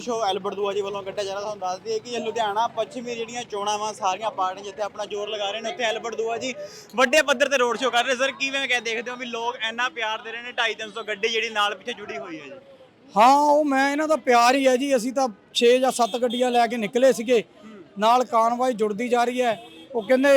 Road show Albert ਦੂਆ ਜੀ ਵੱਲੋਂ ਕੱਢਿਆ ਜਾ ਰਿਹਾ, ਤੁਹਾਨੂੰ ਦੱਸ ਦਈਏ ਕਿ ਲੁਧਿਆਣਾ ਪੱਛਮੀ ਜਿਹੜੀਆਂ ਚੋਣਾਂ ਵਾ ਸਾਰੀਆਂ ਪਾਰਟੀਆਂ ਜਿੱਥੇ ਆਪਣਾ ਜ਼ੋਰ ਲਗਾ ਰਹੇ ਨੇ, ਉੱਥੇ ਐਲਬਰਟ ਦੂਆ ਜੀ ਵੱਡੇ ਪੱਧਰ ਤੇ ਰੋਡ ਸ਼ੋਅ ਕਰ ਰਹੇ। ਸਰ ਕਿਵੇਂ ਕਹਿ ਦੇਖਦੇ ਹੋ ਵੀ ਲੋਕ ਇੰਨਾ ਪਿਆਰ ਦੇ ਰਹੇ ਨੇ 2.5 300 ਗੱਡੀ ਜਿਹੜੀ ਨਾਲ ਪਿੱਛੇ ਜੁੜੀ ਹੋਈ ਹੈ ਜੀ? ਹਾਂ, ਉਹ ਮੈਂ ਇਹਨਾਂ ਦਾ ਪਿਆਰ ਹੀ ਹੈ ਜੀ। ਅਸੀਂ ਤਾਂ 6 ਜਾਂ 7 ਗੱਡੀਆਂ ਲੈ ਕੇ ਨਿਕਲੇ ਸੀਗੇ। ਨਾਲ ਕਾਰਵਾਈ ਜੁੜਦੀ ਜਾ ਰਹੀ ਹੈ। ਉਹ ਕਹਿੰਦੇ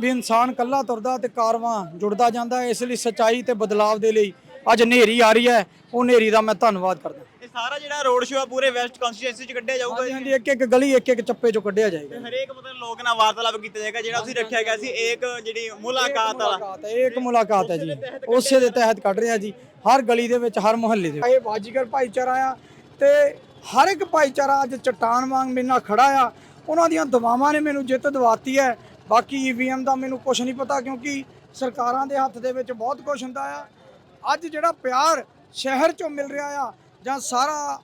ਵੀ ਇਨਸਾਨ ਕੱਲਾ ਤੁਰਦਾ ਤੇ ਕਾਰਵਾਂ ਜੁੜਦਾ ਜਾਂਦਾ ਇਸ ਲਈ ਸਚਾਈ ਤੇ ਬਦਲਾਵ ਦੇ ਲਈ ਅੱਜ ਹਨੇਰੀ ਆ ਰਹੀ ਹੈ। ਉਹ ਹਨੇਰੀ ਦਾ ਮੈਂ ਧੰਨਵਾਦ ਕਰਦਾ। ਸਾਰਾ ਜਿਹੜਾ ਰੋਡ ਸ਼ੋਅ ਆ ਪੂਰੇ ਵੈਸਟ ਕਨਸਟੀਟਿਊਂਸੀ ਚ ਕੱਢਿਆ ਜਾਊਗਾ ਹਾਂਜੀ ਜੀ। ਹਾਂਜੀ ਇੱਕ ਇੱਕ ਗਲੀ ਇੱਕ ਇੱਕ ਚੱਪੇ ਚੋਂ ਕੱਢਿਆ ਜਾਏਗਾ ਹਰੇਕ ਮਤਲਬ ਲੋਕ ਨਾਲ ਵਾਰਤਾਲਾਪ ਕੀਤਾ ਜਾਏਗਾ ਜਿਹੜਾ ਤੁਸੀਂ ਰੱਖਿਆ ਗਿਆ ਸੀ ਇੱਕ ਜਿਹੜੀ ਮੁਲਾਕਾਤ ਵਾਲਾ। ਮੁਲਾਕਾਤ ਹੈ ਇਹ ਇੱਕ ਮੁਲਾਕਾਤ ਹੈ ਜੀ। ਉਸੇ ਦੇ ਤਹਿਤ ਕੱਢ ਰਹੇ ਆ ਜੀ। ਹਰ ਗਲੀ ਦੇ ਵਿੱਚ ਹਰ ਮੁਹੱਲੇ ਦੇ ਵਿੱਚ। ਇਹ ਬਾਜੀਗਰ ਭਾਈਚਾਰਾ ਆ ਤੇ ਹਰ ਇੱਕ ਭਾਈਚਾਰਾ ਅੱਜ ਚਟਾਨ ਵਾਂਗ ਮੇਰੇ ਨਾਲ ਖੜਾ ਆ। ਉਹਨਾਂ ਦੀਆਂ ਦੁਆਵਾਂ ਨੇ ਮੈਨੂੰ ਜਿੱਤ ਦਿਵਾਤੀ ਹੈ। ਬਾਕੀ ਈਵੀਐਮ ਦਾ ਮੈਨੂੰ ਕੁਝ ਨਹੀਂ ਪਤਾ ਕਿਉਂਕਿ ਸਰਕਾਰਾਂ ਦੇ ਹੱਥ ਦੇ ਵਿੱਚ ਬਹੁਤ ਕੁਝ ਹੁੰਦਾ ਆ। ਅੱਜ ਜਿਹੜਾ ਪਿਆਰ ਸ਼ਹਿਰ ਚੋਂ ਮਿਲ ਰਿਹਾ ਆ ਜਾਂ ਸਾਰਾ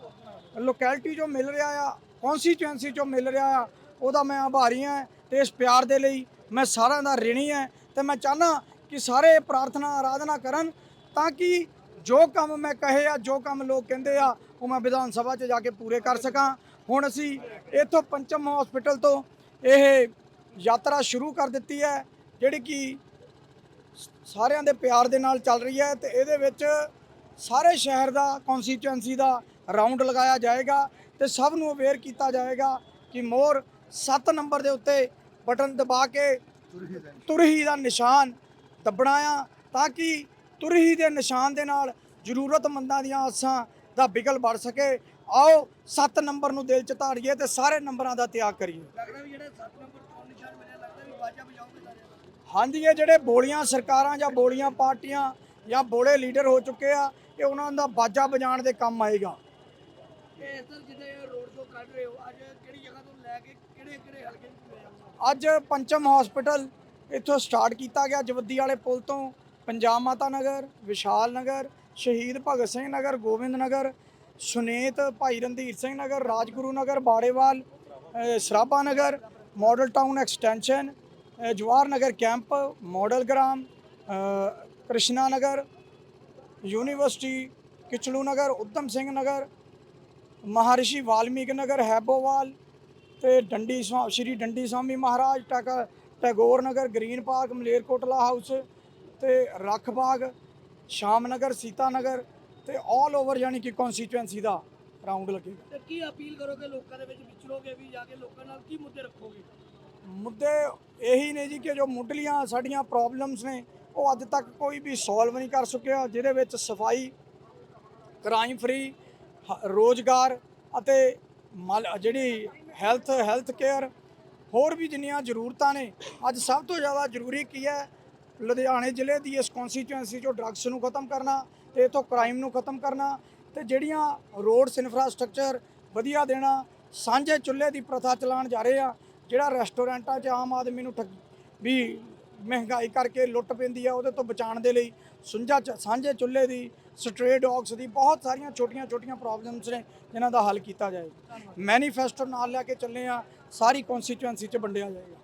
ਲੋਕੈਲਿਟੀ ਜੋ ਮਿਲ ਰਿਹਾ ਆ ਕਨਸਟੀਚੁਐਂਸੀ ਚੋਂ ਮਿਲ ਰਿਹਾ ਆ, ਉਹਦਾ ਮੈਂ ਆਭਾਰੀ ਹਾਂ ਤੇ ਇਸ ਪਿਆਰ ਦੇ ਲਈ ਮੈਂ ਸਾਰਿਆਂ ਦਾ ਰਿਣੀ ਹਾਂ ਤੇ ਮੈਂ ਚਾਹਨਾ ਕਿ ਸਾਰੇ ਪ੍ਰਾਰਥਨਾ ਆਰਾਧਨਾ ਕਰਨ ਤਾਂ ਕਿ ਜੋ ਕੰਮ ਮੈਂ ਕਹੇ ਆ, ਜੋ ਕੰਮ ਲੋਕ ਕਹਿੰਦੇ ਆ, ਉਹ ਮੈਂ ਵਿਧਾਨ ਸਭਾ 'ਚ ਜਾ ਕੇ ਪੂਰੇ ਕਰ ਸਕਾਂ। ਹੁਣ ਅਸੀਂ ਇੱਥੋਂ ਪੰਚਮ ਹਸਪੀਟਲ ਤੋਂ ਇਹ ਯਾਤਰਾ ਸ਼ੁਰੂ ਕਰ ਦਿੱਤੀ ਹੈ, ਜਿਹੜੀ ਕਿ ਸਾਰਿਆਂ ਦੇ ਪਿਆਰ ਦੇ ਨਾਲ ਚੱਲ ਰਹੀ ਹੈ ਤੇ ਇਹਦੇ ਵਿੱਚ ਸਾਰੇ ਸ਼ਹਿਰ ਦਾ ਕਨਸਟੀਚੁਐਂਸੀ ਦਾ ਰਾਉਂਡ ਲਗਾਇਆ ਜਾਏਗਾ ਤੇ ਸਭ ਨੂੰ ਅਵੇਅਰ ਕੀਤਾ ਜਾਏਗਾ ਕਿ ਮੋਰ 7 ਨੰਬਰ ਦੇ ਉੱਤੇ ਬਟਨ ਦਬਾ ਕੇ ਤੁਰਹੀ ਦਾ ਨਿਸ਼ਾਨ ਦੱਬਣਾ ਆ ਤਾਂ ਕਿ ਤੁਰਹੀ ਦੇ ਨਿਸ਼ਾਨ ਦੇ ਨਾਲ ਜ਼ਰੂਰਤਮੰਦਾਂ ਦੀਆਂ ਆਸਾਂ ਦਾ ਬਿਗਲ ਵੜ ਸਕੇ। ਆਓ 7 ਨੰਬਰ ਨੂੰ ਦਿਲ ਚ ਧਾਰੀਏ ਤੇ ਸਾਰੇ ਨੰਬਰਾਂ ਦਾ ਤਿਆਗ ਕਰੀਏ। ਲੱਗਦਾ ਵੀ ਜਿਹੜੇ 7 ਨੰਬਰ ਤੋਂ ਨਿਸ਼ਾਨ ਮਿਲਿਆ ਲੱਗਦਾ ਵੀ ਬਾਜਾ ਵਜਾਓਗੇ ਸਾਰੇ ਹਾਂਜੀ ਇਹ ਜਿਹੜੇ ਬੋਲੀਆਂ ਸਰਕਾਰਾਂ ਜਾਂ ਬੋਲੀਆਂ ਪਾਰਟੀਆਂ ਜਾਂ ਬੋਲੇ ਲੀਡਰ ਹੋ ਚੁੱਕੇ ਆ ਇਹ ਉਹਨਾਂ ਦਾ ਬਾਜਾ ਵਜਾਉਣ ਦੇ ਕੰਮ ਆਏਗਾ। ਇਹ ਸਰ ਜਿਹਦੇ ਰੋਡ ਸ਼ੋਅ ਕੱਢ ਰਹੇ ਹੋ ਅੱਜ ਕਿਹੜੀ ਜਗ੍ਹਾ ਤੋਂ ਲੈ ਕੇ ਕਿਹੜੇ ਕਿਹੜੇ ਹਲਕੇ ਵਿੱਚ ਲੈ ਜਾਓਗੇ ਅੱਜ ਪੰਚਮ ਹਸਪੀਟਲ ਇੱਥੋਂ ਸਟਾਰਟ ਕੀਤਾ ਗਿਆ ਜਵੱਦੀ ਵਾਲੇ ਪੁਲ ਤੋਂ। ਪੰਜਾਬ ਮਾਤਾ ਨਗਰ ਵਿਸ਼ਾਲ Nagar Shaheed Bhagat Singh Nagar Gobind Nagar Sunet Bhai Randhir Singh Nagar Rajguru Nagar Barewal Sarabha Nagar model town extension ਅ, Jawahar Nagar camp model Gram Krishna Nagar university Kitchlu Nagar Udham Singh Nagar Maharishi Valmik ਨਗਰ ਹੈਬੋਵਾਲ ਤੇ Dandi Shri Dandi Swami Maharaj tech Tagore Nagar green park Malerkotla house ਤੇ ਰੱਖ ਬਾਗ ਸ਼ਾਮ ਨਗਰ ਸੀਤਾ ਨਗਰ ਤੇ all over ਯਾਨੀ ਕਿ constituency ਦਾ round ਲੱਗੇਗਾ ਤੇ ਕੀ appeal ਕਰੋਗੇ ਲੋਕਾਂ ਦੇ ਵਿੱਚ ਵਿਚਰੋਗੇ ਵੀ ਜਾ ਕੇ ਲੋਕਾਂ ਨਾਲ ਕੀ ਮੁੱਦੇ ਰੱਖੋਗੇ? ਮੁੱਦੇ ਇਹੀ ਨੇ ਜੀ ਕਿ ਜੋ ਮੁੱਢਲੀਆਂ ਸਾਡੀਆਂ ਪ੍ਰੋਬਲਮਸ ਨੇ ਉਹ ਅੱਜ ਤੱਕ ਕੋਈ ਵੀ ਸੋਲਵ ਨਹੀਂ ਕਰ ਸਕਿਆ, ਜਿਹਦੇ ਵਿੱਚ ਸਫ਼ਾਈ ਕ੍ਰਾਈਮ ਫਰੀ ਰੋਜ਼ਗਾਰ ਅਤੇ ਮਲ- ਜਿਹੜੀ ਹੈਲਥ ਹੈਲਥ ਕੇਅਰ ਹੋਰ ਵੀ ਜਿੰਨੀਆਂ ਜ਼ਰੂਰਤਾਂ ਨੇ, ਅੱਜ ਸਭ ਤੋਂ ਜ਼ਿਆਦਾ ਜ਼ਰੂਰੀ ਕੀ ਹੈ? ਲੁਧਿਆਣੇ ਜ਼ਿਲ੍ਹੇ ਦੀ ਇਸ ਕਨਸਟੀਚੁਐਂਸੀ ਚੋਂ ਡਰੱਗਸ ਨੂੰ ਖਤਮ ਕਰਨਾ ਤੇ ਇਥੋਂ ਕ੍ਰਾਈਮ ਨੂੰ ਖਤਮ ਕਰਨਾ ਤੇ ਜਿਹੜੀਆਂ ਰੋਡਸ ਇਨਫਰਾਸਟ੍ਰਕਚਰ ਵਧੀਆ ਦੇਣਾ, ਸਾਂਝੇ ਚੁੱਲ੍ਹੇ ਦੀ ਪ੍ਰਥਾ ਚਲਾਉਣ ਜਾ ਰਹੇ ਆ, ਜਿਹੜਾ ਰੈਸਟੋਰੈਂਟਾਂ 'ਚ ਆਮ ਆਦਮੀ ਨੂੰ ਠੱਗ, ਵੀ ਮਹਿੰਗਾਈ ਕਰਕੇ ਲੁੱਟ ਪੈਂਦੀ ਆ ਉਹਦੇ ਤੋਂ ਬਚਾਉਣ ਦੇ ਲਈ ਸੁੰਝਾ ਸਾਂਝੇ ਚੁੱਲ੍ਹੇ ਦੀ ਸਟ੍ਰੇ ਡੌਗਸ ਦੀ ਬਹੁਤ ਸਾਰੀਆਂ ਛੋਟੀਆਂ-ਛੋਟੀਆਂ ਪ੍ਰੋਬਲਮਸ ਨੇ ਜਿਨ੍ਹਾਂ ਦਾ ਹੱਲ ਕੀਤਾ ਜਾਏ। ਮੈਨੀਫੈਸਟੋ ਨਾਲ ਲੈ ਕੇ ਚੱਲੇ ਆ ਸਾਰੀ ਕਨਸਟੀਚੁਐਂਸੀ 'ਚ ਵੰਡਿਆ ਜਾਏਗਾ।